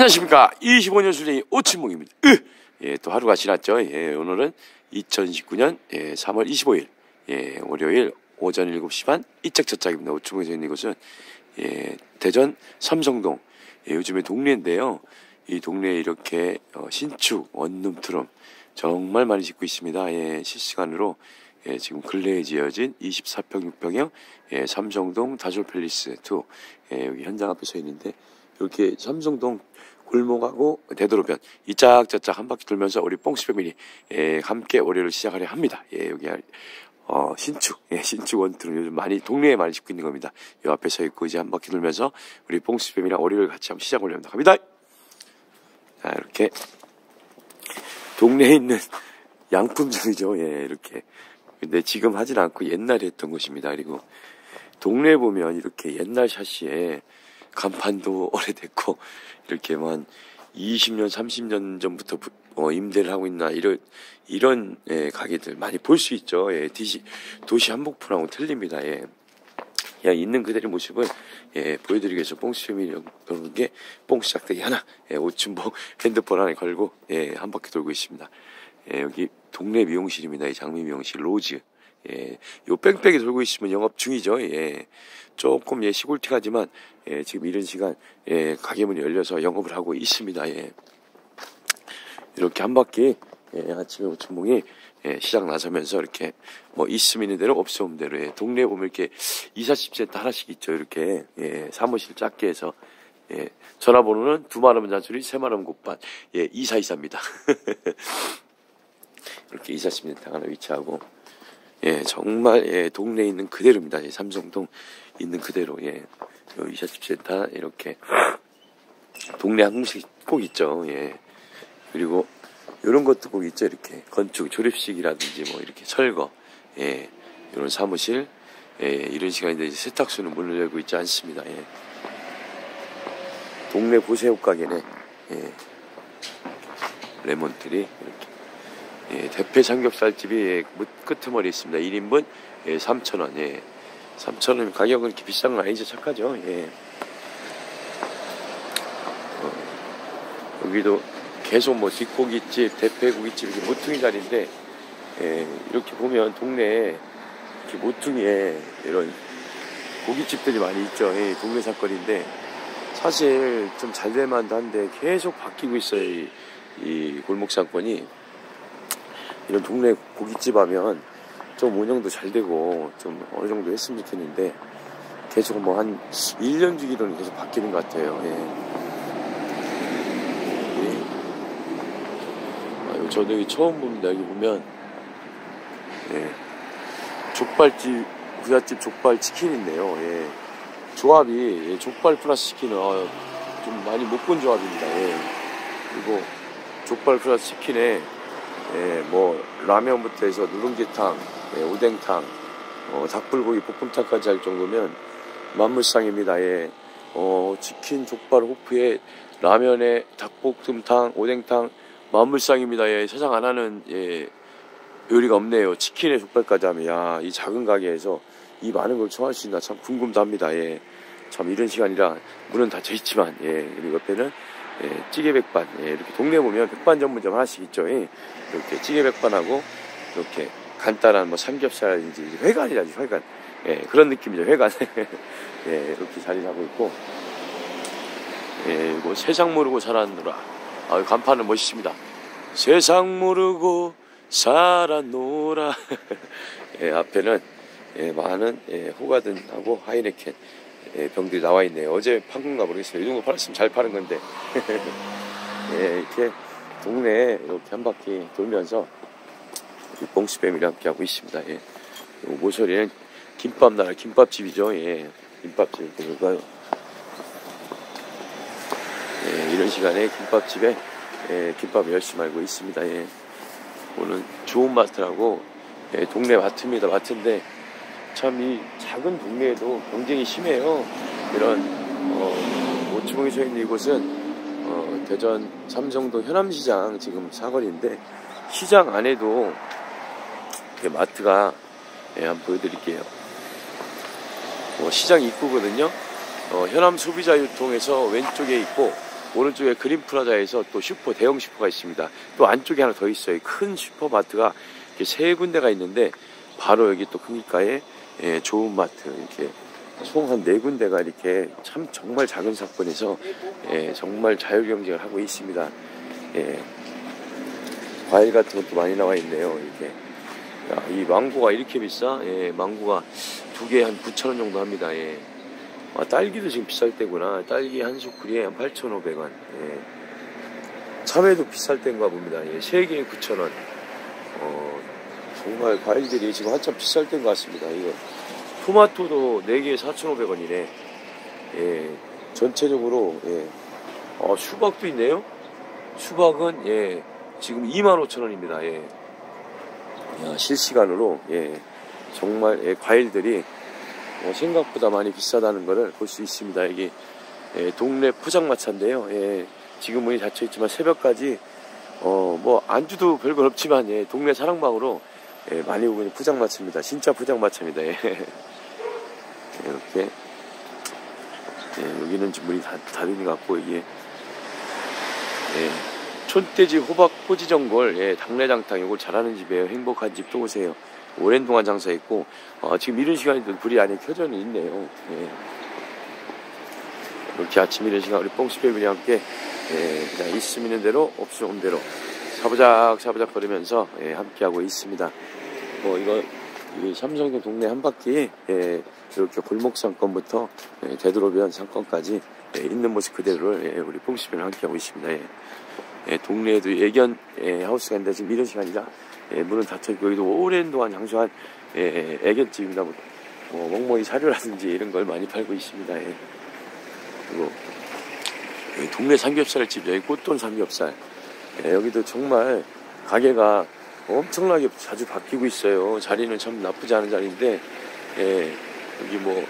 안녕하십니까. 25년 수령이 오칠몽입니다. 으! 예, 또 하루가 지났죠. 예, 오늘은 2019년 예, 3월 25일 예, 월요일 오전 7시 반 이짝저짝입니다. 오칠몽에서 있는 곳은 예, 대전 삼성동 예, 요즘에 동네인데요. 이 동네에 이렇게 어, 신축 원룸 트럼 정말 많이 짓고 있습니다. 예, 실시간으로 예, 지금 근래에 지어진 24평 6평형 예, 삼성동 다졸 팰리스 2 예, 여기 현장 앞에 서 있는데 이렇게 삼성동 골목하고 되도록면 이 짝짝짝 한 바퀴 돌면서 우리 뽕스 패밀리 예, 함께 월요일을 시작하려 합니다. 예, 여기 어, 신축, 예, 신축 원투는 요즘 많이 동네에 많이 짓고 있는 겁니다. 이 앞에 서 있고 이제 한 바퀴 돌면서 우리 뽕스 패밀리랑 월요일 같이 한번 시작하려 합니다. 갑니다. 자, 이렇게 동네에 있는 양품점이죠. 예, 이렇게. 근데 지금 하진 않고 옛날에 했던 것입니다. 그리고 동네에 보면 이렇게 옛날 샤시에 간판도 오래됐고 이렇게 만 20년, 30년 전부터 어, 임대를 하고 있나 이런 이런 예, 가게들 많이 볼 수 있죠. 예, 도시 도시 한복판하고 틀립니다. 예. 그냥 있는 그대의 모습을 예, 보여드리기 위해서 뽕스 패밀리 그런 게 뽕스 작대기 하나, 예, 오춘복 핸드폰 하나 걸고 예, 한 바퀴 돌고 있습니다. 예, 여기 동네 미용실입니다. 이 장미 미용실 로즈. 예, 요 뺑뺑이 돌고 있으면 영업 중이죠. 예, 조금 예 시골티가지만 예, 지금 이런 시간 예, 가게 문이 열려서 영업을 하고 있습니다. 예, 이렇게 한 바퀴 예, 아침에 오천봉이 예, 시장 나서면서 이렇게 뭐 있으면 있는 대로 없으면 대로 예, 동네 에 보면 이렇게 2, 40센트 하나씩 있죠. 이렇게 예, 사무실 작게 해서 예, 전화번호는 두말 하면 잔소리, 세말 하면 곱반 예, 2424입니다. 이렇게 2, 40센트 하나 위치하고 예, 정말 예, 동네에 있는 그대로입니다. 예, 삼성동 있는 그대로 예, 요 24센터 이렇게 동네 항공식 꼭 있죠. 예, 그리고 이런 것도 꼭 있죠. 이렇게 건축 조립식이라든지 뭐 이렇게 철거, 예, 이런 사무실, 예, 이런 시간인데 이제 세탁소는 문을 열고 있지 않습니다. 예. 동네 보세옷 가게네. 예. 레몬트리 이렇게. 예, 대패 삼겹살집이 예, 끄트머리 있습니다. 1인분 예, 3,000원. 예. 3,000원 가격은 비싼 건 아니죠. 착하죠. 예. 어, 여기도 계속 뭐 뒷고기집, 대패고기집 이렇게 모퉁이 자리인데 예, 이렇게 보면 동네에 이렇게 모퉁이에 이런 고깃집들이 많이 있죠. 예, 동네 사건인데 사실 좀 잘 될 만도 한데 계속 바뀌고 있어요. 이, 이 골목 상권이 이런 동네 고깃집 하면 좀 운영도 잘 되고 좀 어느 정도 했으면 좋겠는데 계속 뭐 한 1년 주기로는 계속 바뀌는 것 같아요. 예. 저도 여기 처음 봅니다. 여기 보면 예, 족발집, 부잣집 족발 치킨인데요. 예, 조합이 예, 족발 플러스 치킨은 어, 좀 많이 못 본 조합입니다. 예, 그리고 족발 플러스 치킨에 예, 뭐 라면부터 해서 누룽지탕, 예, 오뎅탕, 어, 닭불고기 볶음탕까지 할 정도면 만물상입니다. 예, 어, 치킨, 족발, 호프에 라면에 닭볶음탕, 오뎅탕 만물상입니다. 예, 세상 안 하는 예, 요리가 없네요. 치킨에 족발까지 하면 야, 이 작은 가게에서 이 많은 걸 청할 수 있나 참 궁금도 합니다. 예. 참 이런 시간이라 문은 닫혀 있지만 예, 그리고 옆에는 예, 찌개 백반 예, 이렇게 동네 에 보면 백반 전문점 하나씩 있죠. 예. 이렇게 찌개 백반하고 이렇게 간단한 뭐 삼겹살인지 회관이라지 회관 예, 그런 느낌이죠. 회관 예, 이렇게 자리 잡고 있고 예, 이거 세상 모르고 살았느라 아, 간판은 멋있습니다. 세상 모르고 살아노라. 예, 앞에는 예, 많은 예, 호가든하고 하이네켄 예, 병들이 나와 있네요. 어제 판 건가 모르겠어요. 이 정도 팔았으면 잘 파는 건데. 예, 이렇게 동네에 이렇게 한 바퀴 돌면서 봉수뱀이랑 함께 하고 있습니다. 예. 모서리는 김밥 나라 김밥집이죠. 예, 김밥집 볼까요? 예, 이런 시간에 김밥집에 예, 김밥 열심히 알고 있습니다. 예. 오늘 좋은 마트라고 예, 동네 마트입니다. 마트인데 참 이 작은 동네에도 경쟁이 심해요. 이런 어, 오치봉이 서 있는 이곳은 어, 대전 삼성동 현암시장 지금 사거리인데 시장 안에도 마트가 예, 한번 보여드릴게요. 어, 시장 입구거든요. 어, 현암 소비자 유통에서 왼쪽에 있고 오른쪽에 그린 프라자에서 또 슈퍼 대형 슈퍼가 있습니다. 또 안쪽에 하나 더 있어요. 큰 슈퍼마트가 세 군데가 있는데 바로 여기 또 큰길가에 예, 좋은 마트 이렇게 총 한 네 군데가 이렇게 참 정말 작은 사건에서 예, 정말 자율 경쟁을 하고 있습니다. 예, 과일 같은 것도 많이 나와 있네요. 이렇게 야, 이 망고가 이렇게 비싸? 예, 망고가 두 개 한 9,000원 정도 합니다. 예. 아, 딸기도 지금 비쌀 때구나. 딸기 한 수쿠리에 한 8,500원. 예. 참외도 비쌀 때인가 봅니다. 예, 3개에 9,000원. 어, 정말 과일들이 지금 한참 비쌀 때인 것 같습니다. 이거. 토마토도 4개에 4,500원이네. 예, 전체적으로, 예. 어, 수박도 있네요. 수박은, 예, 지금 25,000원입니다. 예. 야, 실시간으로, 예, 정말, 예, 과일들이 어, 생각보다 많이 비싸다는 것을 볼 수 있습니다. 여기 예, 동네 포장마차인데요. 예, 지금 문이 닫혀 있지만 새벽까지 어, 뭐 안주도 별거 없지만 예, 동네 사랑방으로 예, 많이 오고 포장마차입니다. 진짜 포장마차입니다. 예. 이렇게 예, 여기는 지금 문이 다, 닫은 것 같고 이게 예, 촌돼지 호박 호지전골 예, 당내장탕 이걸 잘하는 집이에요. 행복한 집 또 오세요. 오랜 동안 장사했고 어, 지금 이런 시간에도 불이 안에 켜져는 있네요. 예. 이렇게 아침 이런 시간 우리 뽕스배우리 함께 예, 그냥 있으면 있는 대로 없으면 대로 사부작 사부작 거리면서 예, 함께하고 있습니다. 뭐 이거 이 삼성동 동네 한 바퀴 예, 이렇게 골목 상권부터 예, 되도록이면 상권까지 예, 있는 모습 그대로를 예, 우리 뽕스배우리 함께 하고 있습니다. 예. 예, 동네에도 예견 예, 하우스가 있는데 지금 이런 시간이라 예, 문은 닫혀 있고 여기도 오랜 동안 장수한 예, 애견집입니다. 뭐, 뭐 멍멍이 사료라든지 이런 걸 많이 팔고 있습니다. 예. 그리고 동네 삼겹살집 여기 꽃돈 삼겹살 예, 여기도 정말 가게가 엄청나게 자주 바뀌고 있어요. 자리는 참 나쁘지 않은 자리인데 예, 여기 뭐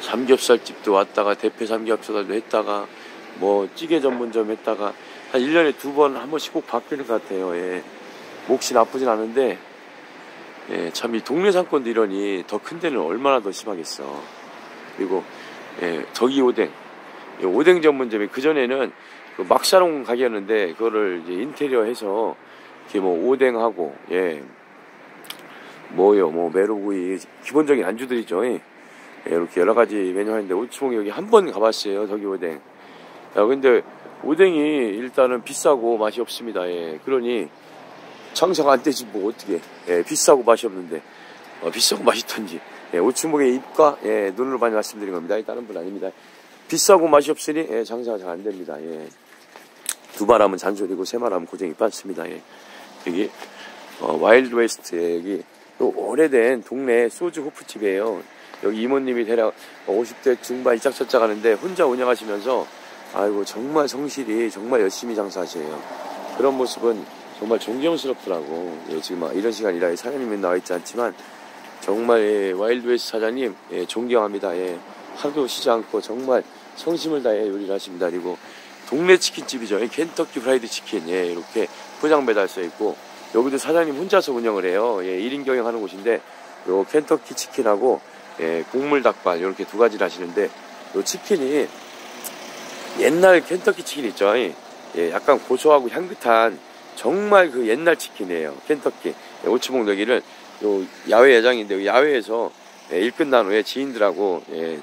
삼겹살 집도 왔다가 대패 삼겹살도 했다가 뭐 찌개 전문점 했다가 한 1년에 두 번 한 번씩 꼭 바뀌는 것 같아요. 예. 몫이 나쁘진 않은데 예, 참 이 동네 상권도 이러니 더 큰 데는 얼마나 더 심하겠어. 그리고 예, 덕이 오뎅. 오뎅 전문점이 그전에는 그 막사롱 가게였는데 그거를 이제 인테리어 해서 이렇게 뭐 오뎅하고 예. 뭐요, 뭐 메로구이 기본적인 안주들이죠. 예. 예, 이렇게 여러 가지 메뉴 하는데 오치몽이 여기 한 번 가봤어요. 덕이 오뎅. 야, 근데 오뎅이 일단은 비싸고 맛이 없습니다. 예. 그러니 장사가 안 되지 뭐 어떻게 예, 비싸고 맛이 없는데 어, 비싸고 맛있던지 예, 오춘목의 입과 예, 눈으로 많이 말씀드린 겁니다. 다른 분 아닙니다. 비싸고 맛이 없으니 예, 장사가 잘 안 됩니다. 예. 두 말 하면 잔소리고 세 말 하면 고생이 많습니다. 예. 여기 어, 와일드 웨스트 여기 또 오래된 동네 소주 호프집이에요. 여기 이모님이 대략 50대 중반 이짝저짝 하는데 혼자 운영하시면서 아이고 정말 성실히 정말 열심히 장사하세요. 그런 모습은 정말 존경스럽더라고. 예, 지금 이런 시간이라 사장님은 나와 있지 않지만 정말 예, 와일드 웨스 사장님 예, 존경합니다. 예, 하루도 쉬지 않고 정말 성심을 다해 요리를 하십니다. 그리고 동네 치킨집이죠. 예, 켄터키 프라이드 치킨 예, 이렇게 포장 배달 써 있고 여기도 사장님 혼자서 운영을 해요. 예, 1인 경영하는 곳인데 요 켄터키 치킨하고 예, 국물 닭발 이렇게 두 가지를 하시는데 요 치킨이 옛날 켄터키 치킨 있죠. 예, 약간 고소하고 향긋한 정말 그 옛날 치킨이에요. 켄터키. 예, 오치목 여기를 요 야외 야장인데 야외에서 예, 일 끝난 후에 지인들하고 예,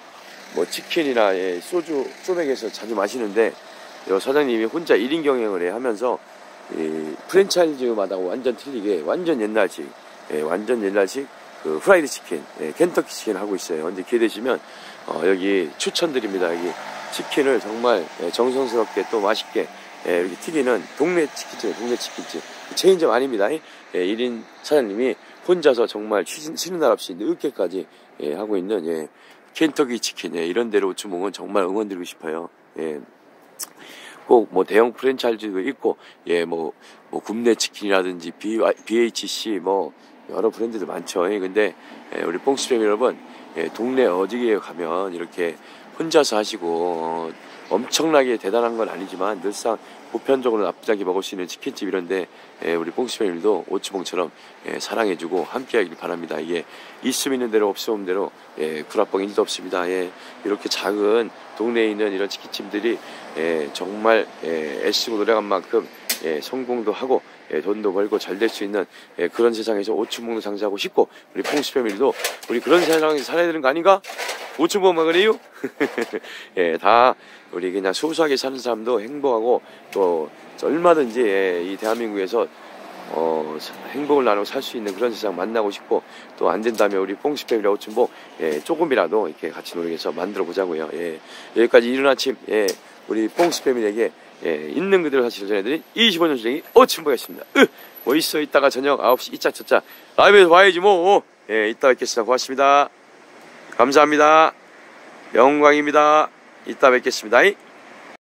뭐 치킨이나 예, 소주 쪼맥에서 자주 마시는데 요 사장님이 혼자 1인 경영을 해 하면서 이 프랜차이즈마다 완전 틀리게 완전 옛날식 예, 완전 옛날식 그 프라이드 치킨 예, 켄터키 치킨 하고 있어요. 기회 되시면 어, 여기 추천드립니다. 여기 치킨을 정말 예, 정성스럽게 또 맛있게 예, 이렇게 튀기는 동네 치킨집, 동네 치킨집. 체인점 아닙니다. 예, 1인 사장님이 혼자서 정말 쉬는, 쉬는 날 없이 늦게까지 예, 하고 있는 예, 켄터기 치킨 예, 이런 데로 주문은 정말 응원드리고 싶어요. 예. 꼭뭐 대형 프랜차이즈도 있고 예, 뭐, 뭐 굽네 치킨이라든지 B, BHC 뭐 여러 브랜드들 많죠. 예, 근데 예, 우리 뽕스팸 여러분 예, 동네 어디에 가면 이렇게 혼자서 하시고 어, 엄청나게 대단한 건 아니지만 늘상 보편적으로 나쁘게 먹을 수 있는 치킨집 이런데 예, 우리 패밀리도 오츠봉처럼 예, 사랑해주고 함께하길 바랍니다. 이게 있음 있는 대로 없음 없는 대로 예, 구라뻥 일도 없습니다. 예, 이렇게 작은 동네에 있는 이런 치킨집들이 예, 정말 예, 애쓰고 노력한 만큼 예, 성공도 하고 예, 돈도 벌고 잘 될 수 있는 예, 그런 세상에서 오츠봉도 장사하고 싶고 우리 뽕씨 패밀리도 우리 그런 세상에서 살아야 되는 거 아닌가? 오츠봉 먹으래요? 예, 다 우리 그냥 소소하게 사는 사람도 행복하고 또 얼마든지 예, 이 대한민국에서 어, 행복을 나누고 살 수 있는 그런 세상 만나고 싶고 또 안 된다면 우리 뽕시 패밀리 오춘복 예, 조금이라도 이렇게 같이 노력해서 만들어 보자고요. 예, 여기까지 이른 아침 예, 우리 뽕시 패밀리에게 예, 있는 그대로 사실을 전해드린 25년 주행이 오춘복이었습니다. 으, 뭐 있어 이따가 저녁 9시 이짜 저짜 라이브에서 봐야지 뭐. 예, 이따 뵙겠습니다. 고맙습니다. 감사합니다. 영광입니다. 이따 뵙겠습니다.